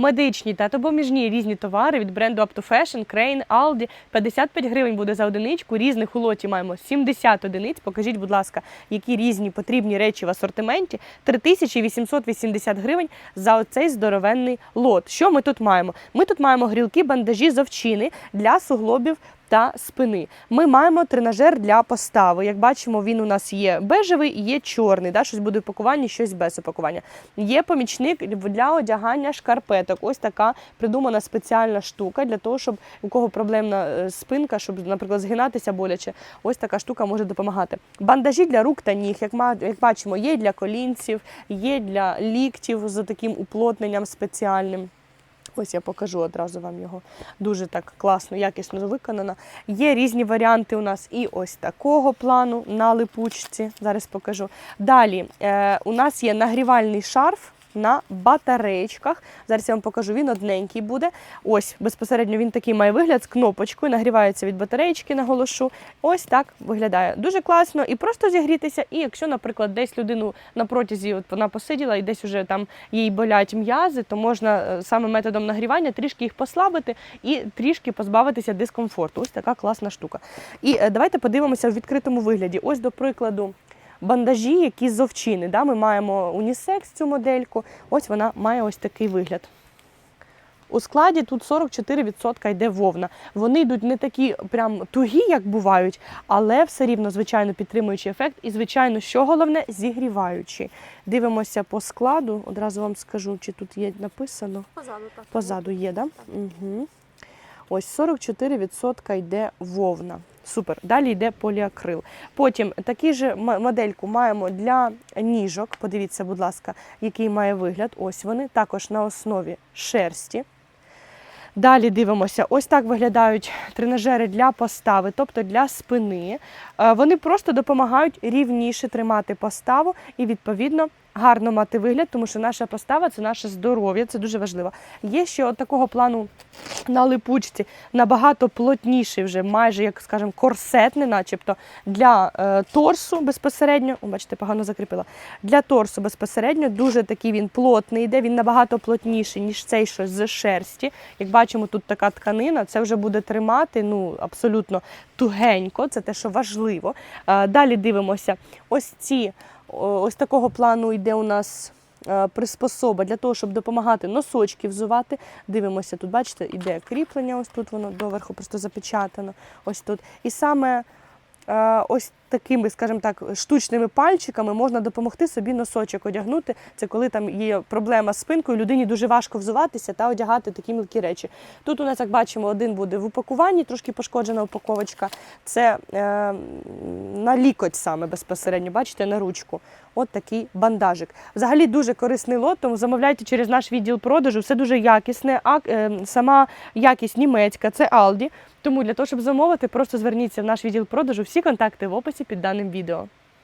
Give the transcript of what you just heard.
Медичні та допоміжні різні товари від бренду Up to Fashion, Crane, Aldi. 55 гривень буде за одиничку. Різних у лоті маємо 70 одиниць. Покажіть, будь ласка, які різні потрібні речі в асортименті. 3880 гривень за оцей здоровенний лот. Що ми тут маємо? Ми тут маємо грілки, бандажі з овчини для суглобів та спини. Ми маємо тренажер для постави. Як бачимо, він у нас є бежевий і є чорний. Да? Щось буде в щось без упакування. Є помічник для одягання шкарпеток. Ось така придумана спеціальна штука для того, щоб у кого проблемна е, спинка, щоб, наприклад, згинатися боляче. Ось така штука може допомагати. Бандажі для рук та ніг, як бачимо, є для колінців, є для ліктів з таким уплотненням спеціальним. Ось я покажу одразу вам його. Дуже так класно, якісно виконано. Є різні варіанти у нас і ось такого плану на липучці. Зараз покажу. Далі е, у нас є нагрівальний шарф. На батареєчках. Зараз я вам покажу, він одненький буде. Ось безпосередньо він такий має вигляд з кнопочкою, нагрівається від батареєчки, наголошу. Ось так виглядає. Дуже класно і просто зігрітися. І якщо, наприклад, десь людину на протязі от вона посиділа і десь уже там їй болять м'язи, то можна е, саме методом нагрівання трішки їх послабити і трішки позбавитися дискомфорту. Ось така класна штука. І е, давайте подивимося в відкритому вигляді. Ось, до прикладу. Бандажі, які з овчини. Да? Ми маємо унісекс цю модельку. Ось вона має ось такий вигляд. У складі тут 44% йде вовна. Вони йдуть не такі прям тугі, як бувають, але все рівно, звичайно, підтримуючи ефект. І, звичайно, що головне, зігріваючи. Дивимося по складу. Одразу вам скажу, чи тут є написано. Позаду так. Позаду є, да? Угу. Ось 44% йде вовна. Супер. Далі йде поліакрил. Потім таку ж модельку маємо для ніжок. Подивіться, будь ласка, який має вигляд. Ось вони також на основі шерсті. Далі дивимося, ось так виглядають тренажери для постави, тобто для спини. Е, Вони просто допомагають рівніше тримати поставу і, відповідно, гарно мати вигляд, тому що наша постава це наше здоров'я, це дуже важливо. Є ще от такого плану на липучці набагато плотніший, вже майже, як скажемо, корсетний, начебто для е, торсу безпосередньо. Бачите, погано закріпила. Для торсу безпосередньо дуже такий він плотний йде, він набагато плотніший, ніж цей що з шерсті. Як бачимо, тут така тканина, це вже буде тримати ну, абсолютно тугенько, це те, що важливо. Е, Далі дивимося, ось ці, ось такого плану йде у нас. е, Приспособа для того, щоб допомагати носочки взувати. Дивимося, тут, бачите, іде кріплення, ось тут воно доверху просто запечатано. Ось тут. І саме ось такими, скажімо так, штучними пальчиками можна допомогти собі носочок одягнути. Це коли там є проблема з спинкою, людині дуже важко взуватися та одягати такі мілкі речі. Тут у нас, як бачимо, один буде в упакуванні, трошки пошкоджена упаковочка. Це е, на лікоть саме безпосередньо, бачите, на ручку. От такий бандажик. Взагалі дуже корисний лот, тому замовляйте через наш відділ продажу. Все дуже якісне. А е, сама якість німецька, це Aldi. Тому для того, щоб замовити, просто зверніться в наш відділ продажу. Всі контакти в описі під даним відео.